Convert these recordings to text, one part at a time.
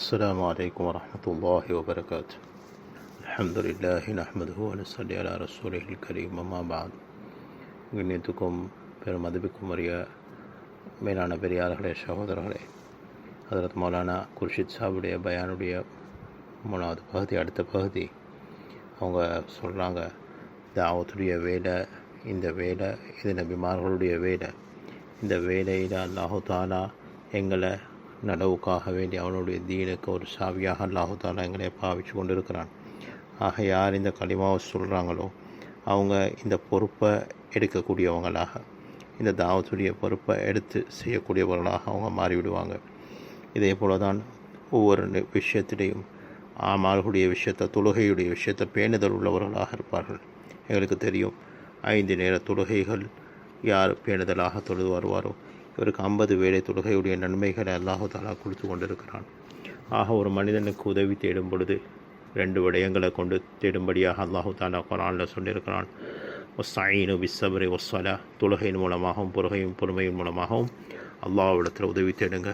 السلام عليكم ورحمة الله وبركاته الحمد لله نحمده ونصلي على رسوله الكريم أما بعد கண்ணியத்துக்கும் பெரும் மதிப்புக்கும் உரிய மேலான பெரியார்களே சகோதரர்களே ஹதரத் மௌலானா குர்ஷித் சாவுடைய பயானுடைய மூணாவது பகுதி அடுத்த பகுதி அவங்க சொல்கிறாங்க தாவத்துடைய வேலை இந்த வேலை இது நபிமார்களுடைய வேலை இந்த வேலையில் அல்லாஹு தாலா எங்களை நடவுக்காக வேண்டி அவனுடைய தீனுக்கு ஒரு சாவியாக அல்லாஹு எங்களை பாவிச்சு கொண்டிருக்கிறான். ஆக யார் இந்த களிமாவை சொல்கிறாங்களோ அவங்க இந்த பொறுப்பை எடுக்கக்கூடியவங்களாக இந்த தாவத்துடைய பொறுப்பை எடுத்து செய்யக்கூடியவர்களாக அவங்க மாறிவிடுவாங்க. இதே போல தான் ஒவ்வொரு விஷயத்திலையும் ஆமார்களுடைய விஷயத்தை தொழுகையுடைய விஷயத்தை பேணுதல் உள்ளவர்களாக இருப்பார்கள். எங்களுக்கு தெரியும் ஐந்து நேர தொழுகைகள் யார் பேணுதலாக தொழுது வருவாரோ இவருக்கு ஐம்பது வேலை தொழுகையுடைய நன்மைகளை அல்லாஹு தாலா கொடுத்து கொண்டிருக்கிறான். ஆக ஒரு மனிதனுக்கு உதவி தேடும் பொழுது ரெண்டு விடயங்களை கொண்டு தேடும்படியாக அல்லாஹு தாலா குரானில் சொல்லியிருக்கிறான். ஒஸ்ஸாயினு பிஸ்ஸபரி ஒஸ்ஸலா தொழுகையின் மூலமாகவும் பொறுகையும் பொறுமையின் மூலமாகவும் அல்லாஹ்விடத்தில் உதவி தேடுங்க.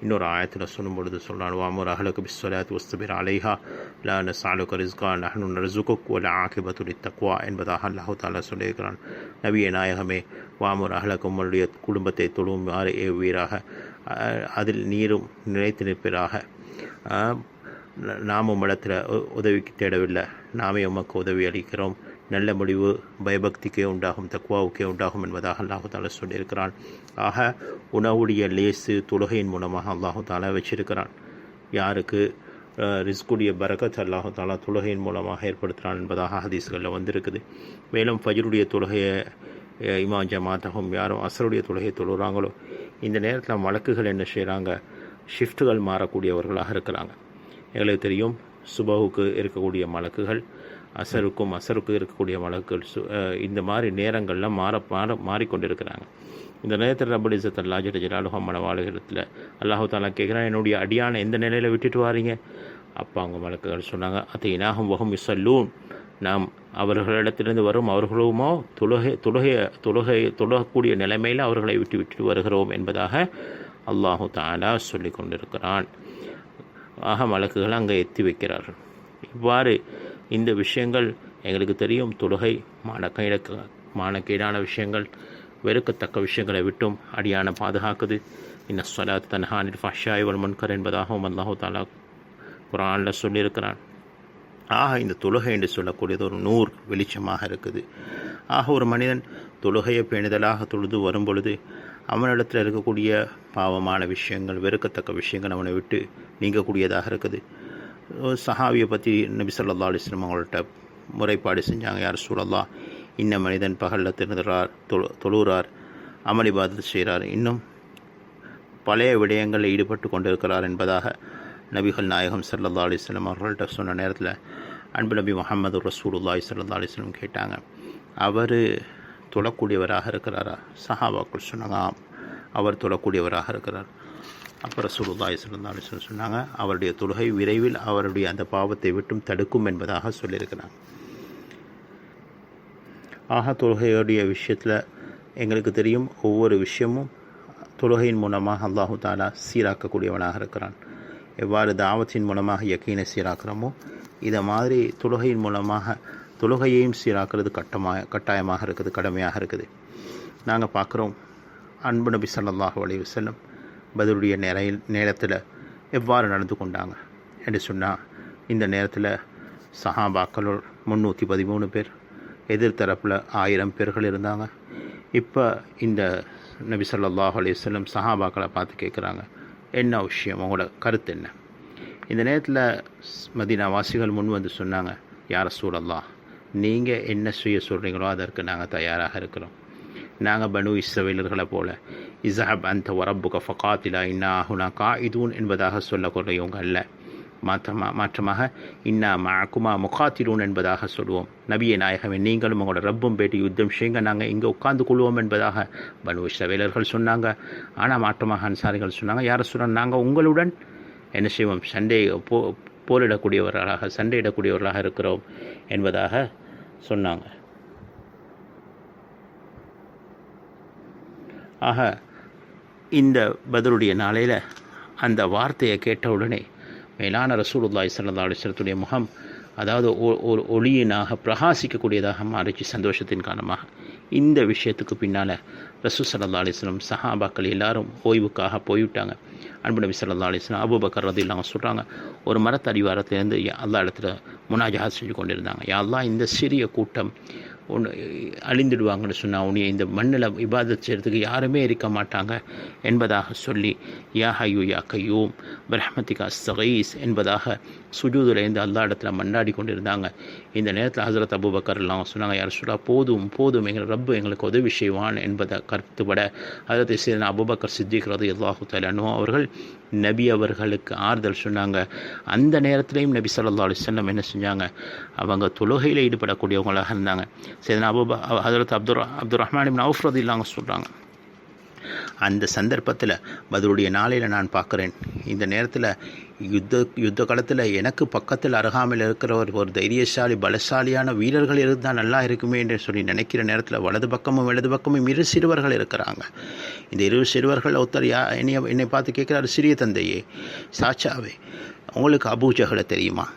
இன்னொரு ஆயத்தில் சொல்லும் பொழுது சொல்றான் வாமுர் அஹலுக்கு பிஸ்வலாத் வஸ்தபிர் அலைஹா லா நசாலுக்கு ரிஸ்கா நஹனு நர்சுகுக் ஒல ஆகிபத்துலி தக்வா என்பதாக அல்லாஹு தாலா சொல்லியிருக்கிறான். நபிய நாயகமே வாமுர் அஹலக்கு உங்களுடைய குடும்பத்தை தொழும் ஏ அஹ், அதில் நீரும் நிலைத்து நிற்பீராக. நாமும் இடத்துல உ- உதவிக்கு தேடவில்லை. நாமே உமக்கு உதவி அளிக்கிறோம். நல்ல முடிவு பயபக்திக்கே உண்டாகும் தக்குவாவுக்கே உண்டாகும் என்பதாக அல்லாஹு தாலா சொல்லியிருக்கிறான். ஆக உணவுடைய லேசு தொழுகையின் மூலமாக அல்லாஹு தாலா வச்சிருக்கிறான். யாருக்கு ரிஸ்குடைய பரகத் அல்லாஹு தாலா தொழுகையின் மூலமாக ஏற்படுத்துகிறான் என்பதாக ஹதீஸ்களில் வந்திருக்குது. மேலும் ஃபஜருடைய தொழுகையை அஹ், இமாம் ஜமாத்தகம் யாரும் அசருடைய தொழுகையை தொழுகிறாங்களோ இந்த நேரத்தில் வழக்குகள் என்ன செய்கிறாங்க ஷிஃப்ட்டுகள் மாறக்கூடியவர்களாக இருக்கிறாங்க. எங்களுக்கு தெரியும் சுபகுக்கு இருக்கக்கூடிய மலக்குகள் அசருக்கும் அசருக்கும் இருக்கக்கூடிய வழக்குகள் சு இந்த மாதிரி நேரங்களில் மாற மாற மாறிக்கொண்டிருக்கிறாங்க. இந்த நேரத்தில் ரபுல் இசத் அல்லா ஜட ஜலாலுஹா மனவாளுகிறத்தில் அல்லாஹு தாலா கேட்குறான் என்னுடைய அடியான எந்த நிலையில் விட்டுட்டு வாரீங்க? அப்போ அவங்க வழக்குகள் சொன்னாங்க அதை இனாகும் வகும் இசல்லூன் நாம் அவர்களிடத்திலிருந்து வரும் அவர்களுமோ தொழுகை தொழுகை தொழுகை தொழுகக்கூடிய நிலைமையில் அவர்களை விட்டு விட்டு வருகிறோம் என்பதாக அல்லாஹு தாலா சொல்லி கொண்டிருக்கிறான் ஆக வழக்குகள் அங்கே எத்தி வைக்கிறார்கள். இவ்வாறு இந்த விஷயங்கள் எங்களுக்கு தெரியும். தொழுகை மானக்கீழக்க மானக்கீடான விஷயங்கள் வெறுக்கத்தக்க விஷயங்களை விட்டும் அடியான பாதுகாக்குது. இன்ன சொலாத் தன்ஹானில் ஃபஷாய் வல் முன்கர் என்பதாகவும் அல்லாஹு தாலா குரானில் சொல்லியிருக்கிறான். ஆக இந்த தொழுகை என்று சொல்லக்கூடியது ஒரு நூறு வெளிச்சமாக இருக்குது. ஆக ஒரு மனிதன் தொழுகையை பேணுதலாக தொழுது வரும் பொழுது அவனிடத்தில் இருக்கக்கூடிய பாவமான விஷயங்கள் வெறுக்கத்தக்க விஷயங்கள் அவனை விட்டு நீங்கக்கூடியதாக இருக்குது. ஒரு சஹாவியை பற்றி நபி சொல்லா அலிஸ்லம் அவங்கள்ட்ட முறைப்பாடு செஞ்சாங்க. யார் சூழல்லா இன்ன மனிதன் பகலில் திருந்துறார் தொழு தொழுகிறார் அமளிபாதத்து செய்கிறார். இன்னும் பழைய விடயங்களில் ஈடுபட்டு கொண்டிருக்கிறார் என்பதாக நபிகள் நாயகம் சல்லா அலிஸ்லம் அவர்கள்ட்ட சொன்ன நேரத்தில் அன்பு நபி முகமது ரசூலுல்லாய் சல்லா அலிஸ்லம் கேட்டாங்க. அவர் தொழக்கூடியவராக இருக்கிறாரா? சஹாபாக்கள் சொன்னாங்க அவர் தொழக்கூடியவராக இருக்கிறார். அப்போ சுருதாய் ஸல்லல்லாஹு சொல்லி சொன்னாங்க அவருடைய தொழுகை விரைவில் அவருடைய அந்த பாவத்தை விட்டும் தடுக்கும் என்பதாக சொல்லியிருக்கிறாங்க. ஆக தொழுகையுடைய விஷயத்தில் எங்களுக்கு தெரியும் ஒவ்வொரு விஷயமும் தொழுகையின் மூலமாக அல்லாஹு தாலா சீராக்கக்கூடியவனாக இருக்கிறான். எவ்வாறு தாவத்தின் மூலமாக யக்கீனை சீராக்கிறோமோ இதை மாதிரி தொழுகையின் மூலமாக தொழுகையையும் சீராக்கிறது கட்டமாக கட்டாயமாக இருக்குது கடமையாக இருக்குது. நாங்கள் பார்க்குறோம் அன்பு நபி ஸல்லல்லாஹு அலைவு செல்லும் பதிலுடைய நேரையில் நேரத்தில் எவ்வாறு நடந்து கொண்டாங்க? என்று சொன்னால் இந்த நேரத்தில் சஹாபாக்களுள் முந்நூற்றி பதிமூணு பேர் எதிர்த்தரப்பில் ஆயிரம் பேர்கள் இருந்தாங்க. இப்போ இந்த நபி ஸல்லல்லாஹு அலையம் சஹாபாக்களை பார்த்து கேட்குறாங்க என்ன விஷயம்? உங்களோட கருத்து என்ன? இந்த நேரத்தில் மதினாவாசிகள் முன் வந்து சொன்னாங்க யார சூழல்லா நீங்கள் என்ன செய்ய சொல்கிறீங்களோ அதற்கு நாங்கள் தயாராக இருக்கிறோம். நாங்கள் பனு இஸ்ரவேலர்களை போல. இசஹப் அந்த வரப்புக ஃபகாத்திலா இன்னா ஹுனா கா இதூன் என்பதாக சொல்லக்கூடியவங்க அல்ல. மாற்றமா மாற்றமாக இன்னா மக்குமா முகாத்திலூன் என்பதாக சொல்லுவோம். நபிய நாயகமே நீங்களும் உங்களோட ரப்பும் பேட்டி யுத்தம் செய்யுங்க. நாங்கள் இங்கே உட்கார்ந்து கொள்வோம் என்பதாக பனு இஸ்ரவேலர்கள் சொன்னாங்க. ஆனால் மாற்றமாக அன்சாரிகள் சொன்னாங்க யார் சொன்னாங்க? நாங்கள் உங்களுடன். என்ன செய்வோம்? சண்டை போ போரிடக்கூடியவர்களாக சண்டையிடக்கூடியவர்களாக இருக்கிறோம் என்பதாக சொன்னாங்க. ஆக இந்த பதிலுடைய நாளையில் அந்த வார்த்தையை கேட்ட உடனே மேலான ரசூலுல்லாய் சல்லா அலிஸ்லத்துடைய முகம் அதாவது ஒரு ஒளியினாக பிரகாசிக்கக்கூடியதாக மாறிச்சு சந்தோஷத்தின் காரணமாக. இந்த விஷயத்துக்கு பின்னால் ரசூ சல்லா அலிஸ்லம் சஹாபாக்கள் எல்லாரும் ஓய்வுக்காக போய்விட்டாங்க. அன்பு நபி சல்லா அலிஸ்லாம் அபுபக்கர் ரதி இல்லாமல் சொல்கிறாங்க ஒரு மரத்தடிவாரத்திலேருந்து அல்லா இடத்துல முனாஜா செஞ்சு கொண்டிருந்தாங்க. யாரெல்லாம் இந்த சிறிய கூட்டம் ஒன்று அழிந்துடுவாங்கன்னு சொன்னால் உன்னை இந்த மண்ணில் இபாதத் செய்கிறதுக்கு யாருமே இருக்க மாட்டாங்க என்பதாக சொல்லி யா ஹையூ யா கையூம் பிரஹ்மதிகா சகைஸ் என்பதாக சுஜூதில் இருந்து அல்லா இடத்துல மண்டாடி கொண்டிருந்தாங்க. இந்த நேரத்தில் ஹசரத் அபுபக்கர் எல்லாம் சொன்னாங்க யார் சொல்லா போதும் போதும் எங்கள் ரப்பு எங்களுக்கு உதவி செய்வான் என்பதை கருத்துப்பட ஹசரத் சீதனா அபுபக்கர் சித்திக்கிறது எல்லாஹு தலானோ அவர்கள் நபி அவர்களுக்கு ஆறுதல் சொன்னாங்க. அந்த நேரத்திலையும் நபி சல்லா அலிஸ்லம் என்ன செஞ்சாங்க? அவங்க தொழுகையில் ஈடுபடக்கூடியவங்களாக இருந்தாங்க. சரி அபுபா ஹதரத் அப்துல் அப்துல் ரஹ்மான் இப்னு அவுஃப் ரதி இல்லாங்க சொல்கிறாங்க அந்த சந்தர்ப்பத்தில் பதிலுடைய நாளையில் நான் பார்க்குறேன். இந்த நேரத்தில் யுத்த யுத்த காலத்தில் எனக்கு பக்கத்தில் அருகாமையில் இருக்கிற ஒரு ஒரு தைரியசாலி பலசாலியான வீரர்கள் இருந்தால் நல்லா இருக்குமே என்று சொல்லி நினைக்கிற நேரத்தில் வலது பக்கமும் இடது பக்கமும் இரு சிறுவர்கள் இருக்கிறாங்க. இந்த இரு சிறுவர்கள் ஒருத்தர் யா என்னை என்னை பார்த்து கேட்குறாரு சிறிய தந்தையே சாச்சாவே உங்களுக்கு அபூஜகளை தெரியுமா?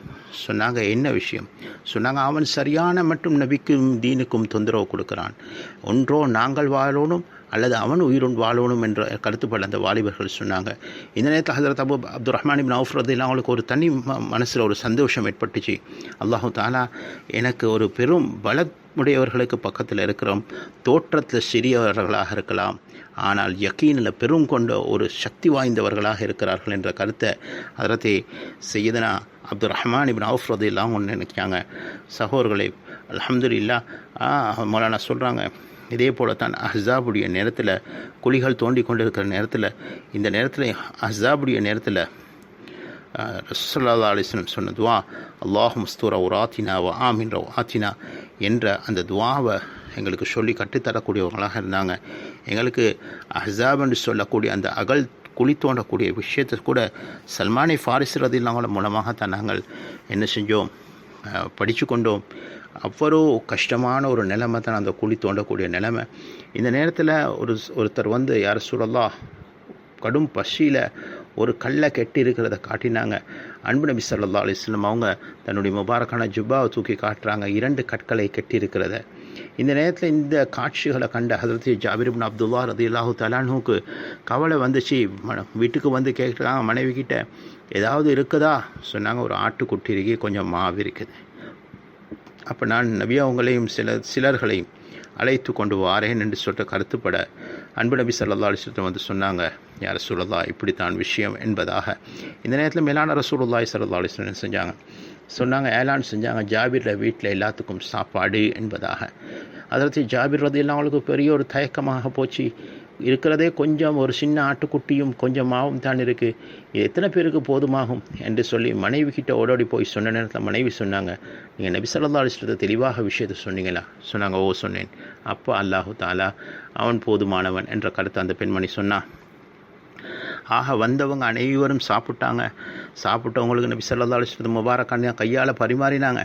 சொன்னாங்க என்ன விஷயம்? சொன்னாங்க அவன் சரியான மட்டும் நபிக்கும் தீனுக்கும் தொந்தரவு கொடுக்குறான். ஒன்றோ நாங்கள் வாழணும் அல்லது அவன் உயிருண் வாழணும் என்ற கருத்துப்பட அந்த வாலிபர்கள் சொன்னாங்க. இந்த நேரத்தில் ஹசரத் அபு அப்துல் ரஹ்மான் இபின் அவுஃப்ரதில் அவங்களுக்கு ஒரு தனி மனசில் ஒரு சந்தோஷம் ஏற்பட்டுச்சு. அல்லாஹு தாலா எனக்கு ஒரு பெரும் பலமுடையவர்களுக்கு பக்கத்தில் இருக்கிறோம். தோற்றத்தில் சிறியவர்களாக இருக்கலாம். ஆனால் யக்கீனில் பெரும் கொண்ட ஒரு சக்தி வாய்ந்தவர்களாக இருக்கிறார்கள் என்ற கருத்தை அதரத்தை செய்யதனா அப்துல் ரஹ்மான் இபின் அவுஃப்ரது இல்லாமல் ஒன்று நினைக்காங்க சகோதரர்களை அலமதுல்லா மௌலானா சொல்கிறாங்க இதே போல தான் அஹ்ஸாபுடைய நேரத்தில் குழிகள் தோண்டி கொண்டிருக்கிற நேரத்தில் இந்த நேரத்தில் அஹ்ஸாபுடைய நேரத்தில் ரசல்லா அலிஸ்லம் சொன்ன துவா அல்லாஹ் முஸ்தூரா உராத்தினா வ ஆமின் ஆத்தினா என்ற அந்த துவாவை எங்களுக்கு சொல்லி கற்றுத்தரக்கூடியவங்களாக இருந்தாங்க. எங்களுக்கு அஹ்ஸாப் என்று சொல்லக்கூடிய அந்த அகல் குழி தோண்டக்கூடிய விஷயத்தை கூட சல்மானை ஃபாரிஸ் ரதில்லாங்கள மூலமாகத்தான் நாங்கள் என்ன செஞ்சோம் படித்து கொண்டோம். அவ்வளோ கஷ்டமான ஒரு நிலைமை தான் அந்த குழி தோண்டக்கூடிய நிலைமை. இந்த நேரத்தில் ஒரு ஒருத்தர் வந்து யார் சொல்லலா கடும் பசியில் ஒரு கல்லை கெட்டி இருக்கிறத காட்டினாங்க. அன்பு நபி சல்லா அலிஸ்லம் அவங்க தன்னுடைய முபாரக்கான ஜுப்பாவை தூக்கி காட்டுறாங்க. இரண்டு கற்களை கெட்டி இருக்கிறத. இந்த நேரத்தில் இந்த காட்சிகளை கண்ட ஹசரத் ஜாபிர்பின் அப்துல்லா ரதி அல்லாஹூ தலானுக்கு கவலை வந்துச்சு. வீட்டுக்கு வந்து கேட்குறாங்க மனைவி கிட்ட ஏதாவது இருக்குதா? சொன்னாங்க ஒரு ஆட்டுக்குட்டி இருக்கு கொஞ்சம் மாவு இருக்குது. அப்போ நான் நபி அவங்களையும் சில சிலர்களையும் அழைத்து கொண்டு வாரேன் என்று சொல்லிட்டு கருத்துப்பட அன்பு நபி சல்லா அலிஸ்லம் வந்து சொன்னாங்க யார் சூழலா இப்படித்தான் விஷயம் என்பதாக. இந்த நேரத்தில் மேலான ரசூலுல்லாய் சல்லா அலிஸ்லம் செஞ்சாங்க சொன்னாங்க ஏலான் செஞ்சாங்க ஜாபிரில் வீட்டில் எல்லாத்துக்கும் சாப்பாடு என்பதாக. அதற்கு ஜாபிர் ரதி எல்லாம் அவங்களுக்கு பெரிய ஒரு தயக்கமாக போச்சு. இருக்கிறதே கொஞ்சம் ஒரு சின்ன ஆட்டுக்குட்டியும் கொஞ்சம் மாவும் தான் இருக்குது இது எத்தனை பேருக்கு போதுமாகும் என்று சொல்லி மனைவி கிட்ட ஓடோடி போய் சொன்ன நேரத்தில் மனைவி சொன்னாங்க நீங்கள் நபி சொல்லா அலிஸ்லத்தை தெளிவாக விஷயத்தை சொன்னீங்களா? சொன்னாங்க ஓ சொன்னேன். அப்போ அல்லாஹு தாலா அவன் போதுமானவன் என்ற கருத்தை அந்த பெண்மணி சொன்னான் ஆக வந்தவங்க அனைவரும் சாப்பிட்டாங்க. சாப்பிட்டவங்களுக்கு நபி சொல்லா அலிஸ்லத்து முபாரக்கான கையால் பரிமாறினாங்க.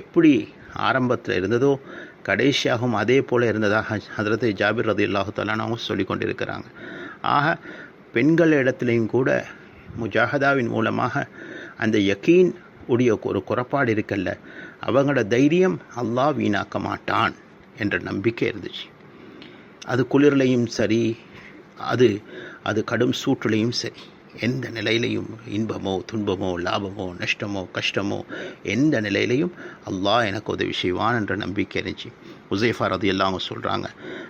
எப்படி ஆரம்பத்தில் இருந்ததோ கடைசியாகவும் அதே போல் இருந்ததாக ஹதரத்தை ஜாபிர் ரதி அல்லாஹு தலானாவும் சொல்லி கொண்டிருக்கிறாங்க. ஆக பெண்கள் இடத்துலையும் கூட முஜாஹதாவின் மூலமாக அந்த யக்கீன் உடைய ஒரு குறைபாடு இருக்கல்ல அவங்களோட தைரியம் அல்லாஹ் வீணாக்க மாட்டான் என்ற நம்பிக்கை இருந்துச்சு. அது குளிர்லையும் சரி அது அது கடும் சூற்றுலையும் சரி. எந்த நிலையிலையும் இன்பமோ துன்பமோ லாபமோ நஷ்டமோ கஷ்டமோ எந்த நிலையிலையும் அல்லாஹ் எனக்கு உதவி செய்வான் என்ற நம்பிக்கை இருந்துச்சு. உசைஃபா ரதி எல்லாம் சொல்கிறாங்க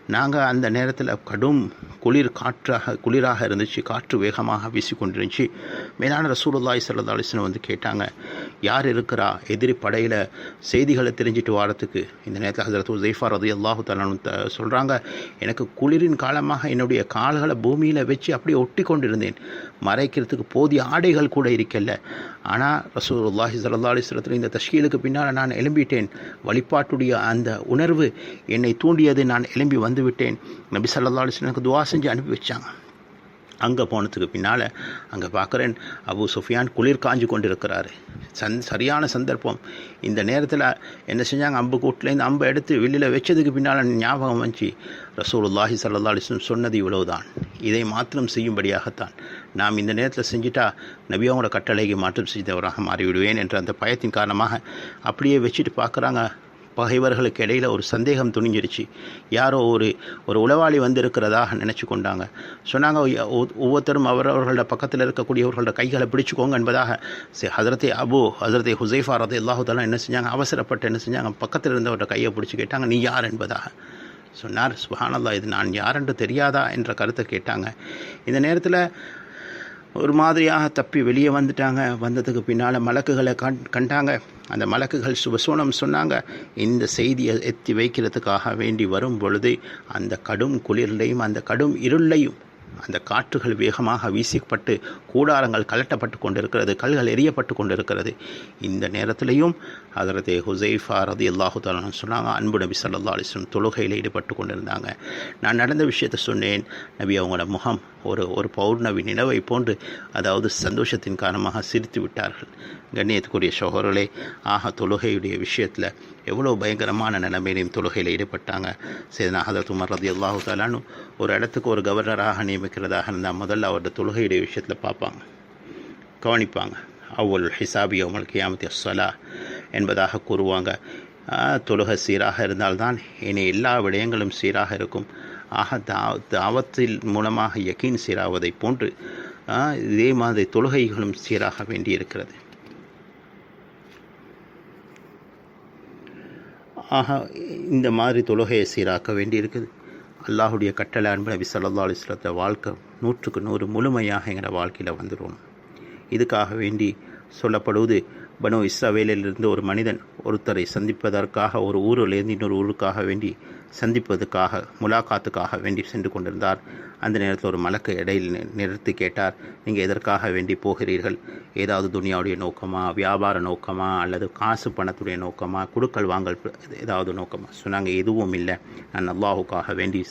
நாங்கள் அந்த நேரத்தில் கடும் குளிர் காற்றாக குளிராக இருந்துச்சு. காற்று வேகமாக வீசிக்கொண்டிருந்துச்சு. மேலான ரசூலுல்லாய் சல்லா அலிஸ்லம் வந்து கேட்டாங்க யார் இருக்கிறா எதிரி படையில்? செய்திகளை தெரிஞ்சிட்டு வாரத்துக்கு. இந்த நேரத்தில் ஹசரத் உசைஃபா ரதி அல்லாஹு தலானு சொல்கிறாங்க எனக்கு குளிரின் காலமாக என்னுடைய கால்களை பூமியில் வச்சு அப்படியே ஒட்டி கொண்டிருந்தேன். மறைக்கிறதுக்கு போதிய ஆடைகள் கூட இருக்கல்ல ஆனால் ரசூலுல்லாஹி சல்லா அலிஸ்லத்தில் இந்த தஷ்கீலுக்கு பின்னால் நான் எழும்பிட்டேன். வழிபாட்டுடைய அந்த உணர்வு என்னை தூண்டியது. நான் எழும்பி வந்துவிட்டேன். நபி சல்லா அலிஸ்லனுக்கு துவா செஞ்சு அனுப்பி வச்சாங்க. அங்கே போனதுக்கு பின்னால் அங்கே பார்க்குறேன் அபு சுஃபியான் குளிர் காஞ்சு கொண்டிருக்கிறாரு. சந் சரியான சந்தர்ப்பம். இந்த நேரத்தில் என்ன செஞ்சாங்க? அம்பு கூட்டிலேருந்து அம்பை எடுத்து வெளியில் வச்சதுக்கு பின்னால் ஞாபகம் வந்துச்சு. ரசூலுல்லாஹி சல்லா அலிஸ்லம் சொன்னது இவ்வளவுதான். இதை மாத்திரம் செய்யும்படியாகத்தான். நாம் இந்த நேரத்தில் செஞ்சுட்டா நபியாவோட கட்டளைக்கு மாற்றம் செய்தவராக மாறிவிடுவேன் என்ற அந்த பயத்தின் காரணமாக அப்படியே வச்சுட்டு பார்க்குறாங்க பகைவர்களுக்கு இடையில் ஒரு சந்தேகம் துணிஞ்சிருச்சு. யாரோ ஒரு ஒரு உளவாளி வந்திருக்கிறதாக நினச்சி கொண்டாங்க. சொன்னாங்க ஒவ்வொருத்தரும் அவரவர்களோட பக்கத்தில் இருக்கக்கூடியவர்களோட கைகளை பிடிச்சிக்கோங்க என்பதாக ஹசரத்தை அபு ஹசரத்தை ஹுசைஃபா ரதை எல்லாத்தாலும் என்ன செஞ்சாங்க? அவசரப்பட்டு என்ன செஞ்சாங்க? பக்கத்தில் இருந்தவரோட கையை பிடிச்சி கேட்டாங்க நீ யார்? என்பதாக. சொன்னார் சுஹானல்லா இது நான் யாரென்று தெரியாதா? என்ற கருத்தை கேட்டாங்க. இந்த நேரத்தில் ஒரு மாதிரியாக தப்பி வெளியே வந்துட்டாங்க. வந்ததுக்கு பின்னால் மலக்குகளை கண் கண்டாங்க. அந்த மலக்குகள் சுபசோனம் சொன்னாங்க. இந்த செய்தியை எத்தி வைக்கிறதுக்காக வேண்டி வரும் பொழுது அந்த கடும் குளிர்லையும் அந்த கடும் இருளையும் அந்த காற்றுகள் வேகமாக வீசப்பட்டு கூடாரங்கள் கலட்டப்பட்டு கொண்டிருக்கிறது கல்கள் எரியப்பட்டு கொண்டிருக்கிறது. இந்த நேரத்திலையும் அதரது ஹுசைஃபா ரதி அல்லாஹு தாலான்னு சொன்னாங்க அன்பு நபி சல்லா அலிஸ்லம் தொழுகையில் ஈடுபட்டு கொண்டிருந்தாங்க. நான் நடந்த விஷயத்தை சொன்னேன் நபி அவங்களோட முகம் ஒரு ஒரு பௌர்ணவி நிலவை போன்று அதாவது சந்தோஷத்தின் காரணமாக சிரித்து விட்டார்கள். கண்ணியத்துக்குரிய சோகர்களே ஆக தொழுகையுடைய விஷயத்தில் எவ்வளோ பயங்கரமான நிலைமையிலையும் தொழுகையில் ஈடுபட்டாங்க. சரி ஹதரத் உமர் ரதி அல்லாஹு தாலானு ஒரு இடத்துக்கு ஒரு கவர்னராக நியமிக்கிறதாக இருந்தால் முதல்ல அவரோட தொழுகையுடைய விஷயத்தில் பார்ப்பாங்க. கவனிப்பாங்க. அவ்வளோ ஹிசாபி அவமல் கியாமத்தி சொலா என்பதாக கூறுவாங்க. தொழுகை சீராக இருந்தால்தான் இனி எல்லா விடயங்களும் சீராக இருக்கும். ஆக தா தாவத்தில் மூலமாக யக்கீன் சீராவதை போன்று இதே மாதிரி தொழுகைகளும் சீராக வேண்டியிருக்கிறது. ஆக இந்த மாதிரி தொழுகையை சீராக்க வேண்டியிருக்குது. அல்லாஹுடைய கட்டளை அன்பு நபி சல்லா அலிஸ்லத்தை வாழ்க்கை நூற்றுக்கு நூறு முழுமையாக எங்களோட வாழ்க்கையில் வந்துடும் இதுக்காக வேண்டி சொல்லப்படுவது பனோ இஸ்ரவேலிலிருந்து ஒரு மனிதன் ஒருத்தரை சந்திப்பதற்காக ஒரு ஊரிலிருந்து இன்னொரு ஊருக்காக வேண்டி சந்திப்பதற்காக முலாக்காத்துக்காக வேண்டி சென்று கொண்டிருந்தார். அந்த நேரத்தில் ஒரு மலக்கு இடையில் நிறுத்தி கேட்டார். நீங்கள் எதற்காக வேண்டி போகிறீர்கள்? ஏதாவது துனியாவுடைய நோக்கமா வியாபார நோக்கமா அல்லது காசு பணத்துடைய நோக்கமா குடுக்கல் வாங்கல் ஏதாவது நோக்கமா? சொன்னாங்க எதுவும் இல்லை. நான் அல்லாஹுக்காக வேண்டி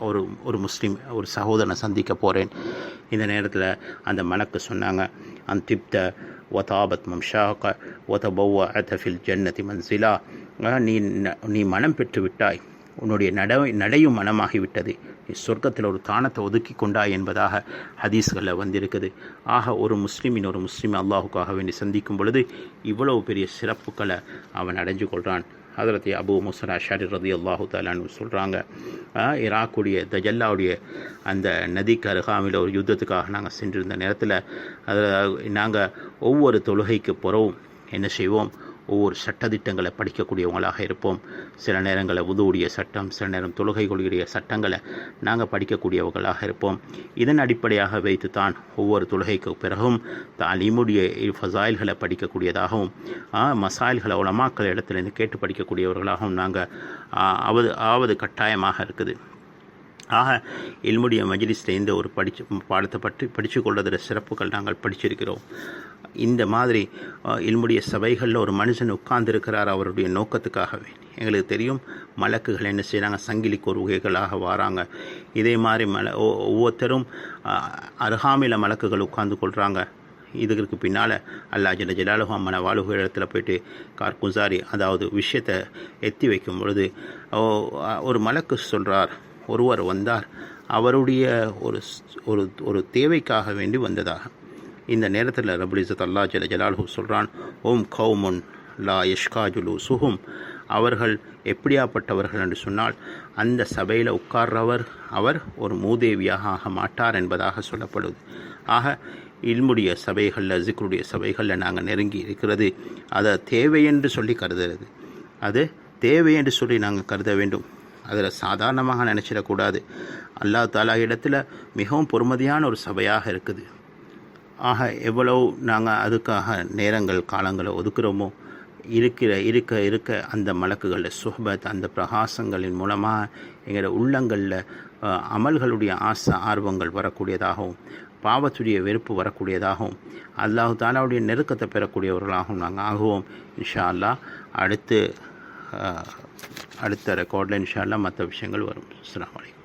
ஒரு ஒரு முஸ்லீம் ஒரு சகோதரனை சந்திக்க போகிறேன் இந்த நேரத்தில் அந்த மலக்கு சொன்னாங்க அந்த திப்த ஒதாபத் மம்ஷாக ஒதபௌவ அத்தஃபில் ஜன்னதி மன்சிலா நீ நீ மனம் பெற்று விட்டாய். உன்னுடைய நட நடையும் மனமாகிவிட்டது நீ சொர்க்கத்தில் ஒரு தானத்தை ஒதுக்கி கொண்டாய் என்பதாக ஹதீஸ்களில் வந்திருக்குது. ஆக ஒரு முஸ்லீமின் ஒரு முஸ்லீம் அல்லாஹுக்காக வேண்டி சந்திக்கும் பொழுது இவ்வளவு பெரிய சிறப்புகளை அவன் அடைஞ்சு கொள்கிறான் ஹதரத் அபு முசரா ஷரி ரதி அல்லாஹு தாலான்னு சொல்கிறாங்க ஈராக்குடைய தஜல்லாவுடைய அந்த நதிக்கு அருகாமையில் ஒரு யுத்தத்துக்காக நாங்கள் சென்றிருந்த நேரத்தில் அதில் நாங்கள் ஒவ்வொரு தொழுகைக்கு புறவும் என்ன செய்வோம் ஒவ்வொரு சட்டத்திட்டங்களை படிக்கக்கூடியவங்களாக இருப்போம். சில நேரங்களில் உதவுடைய சட்டம் சில நேரம் தொழுகைகளுடைய சட்டங்களை நாங்கள் படிக்கக்கூடியவர்களாக இருப்போம். இதன் அடிப்படையாக வைத்து தான் ஒவ்வொரு தொழுகைக்கு பிறகும் தாலீமுடைய ஃபசாயில்களை படிக்கக்கூடியதாகவும் மசாயில்களை உலமாக்கள் இடத்துலேருந்து கேட்டு படிக்கக்கூடியவர்களாகவும் நாங்கள் ஆவது ஆவது கட்டாயமாக இருக்குது. ஆக இல்முடைய மஜ்லிஸில் இந்த ஒரு படிச்சு பாடத்தை பற்றி படித்து கொள்வதில் சிறப்புகள் நாங்கள் படிச்சிருக்கிறோம். இந்த மாதிரி இல்முடைய சபைகளில் ஒரு மனுஷன் உட்கார்ந்துருக்கிறார் அவருடைய நோக்கத்துக்காகவே. எங்களுக்கு தெரியும் மலக்குகள் என்ன செய்கிறாங்க சங்கிலி கோருகைகளாக வராங்க. இதே மாதிரி மல ஒவ்வொருத்தரும் அருகாமையில் மலக்குகள் உட்கார்ந்து கொள்கிறாங்க இதுக்கு பின்னால் அல்லா ஜல ஜலாலுஹா மன வாழுக இடத்துல போயிட்டு கார் குசாரி அதாவது விஷயத்தை எத்தி வைக்கும் பொழுது ஒரு மலக்கு சொல்கிறார் ஒருவர் வந்தார். அவருடைய ஒரு ஒரு ஒரு தேவைக்காக வேண்டி வந்ததாக. இந்த நேரத்தில் ரபுலிசத் அல்லா ஜல ஜலாலுஹு சொல்கிறான் ஓம் கௌமுன் லா யஷ்காஜுலு சுஹும். அவர்கள் எப்படியாப்பட்டவர்கள் என்று சொன்னால் அந்த சபையில் உட்கார்றவர் அவர் ஒரு மூதேவியாக ஆக மாட்டார் என்பதாக சொல்லப்படுது. ஆக இல்முடைய சபைகளில் ஜிக்ருடைய சபைகளில் நாங்கள் நெருங்கி இருக்கிறது. அதை தேவை என்று சொல்லி கருதுறது. அது தேவை என்று சொல்லி நாங்கள் கருத வேண்டும். அதில் சாதாரணமாக நினச்சிடக்கூடாது. அல்லா தாலா இடத்துல மிகவும் பொறுமதியான ஒரு சபையாக இருக்குது. ஆக எவ்வளவு நாங்கள் அதுக்காக நேரங்கள் காலங்களை ஒதுக்குறோமோ இருக்கிற இருக்க இருக்க அந்த மலக்குகளில் சுஹபத் அந்த பிரகாசங்களின் மூலமாக எங்களோட உள்ளங்களில் அமல்களுடைய ஆசை ஆர்வங்கள் வரக்கூடியதாகவும் பாவத்துடைய வெறுப்பு வரக்கூடியதாகவும் அல்லாஹு தாலாவுடைய நெருக்கத்தை பெறக்கூடியவர்களாகவும் நாங்கள் ஆகுவோம். இன்ஷா அல்லா அடுத்து அடுத்த ரெக்கார்டில் இன்ஷால்லாம் மற்ற விஷயங்கள் வரும். அஸ்லாம் வலைக்கம்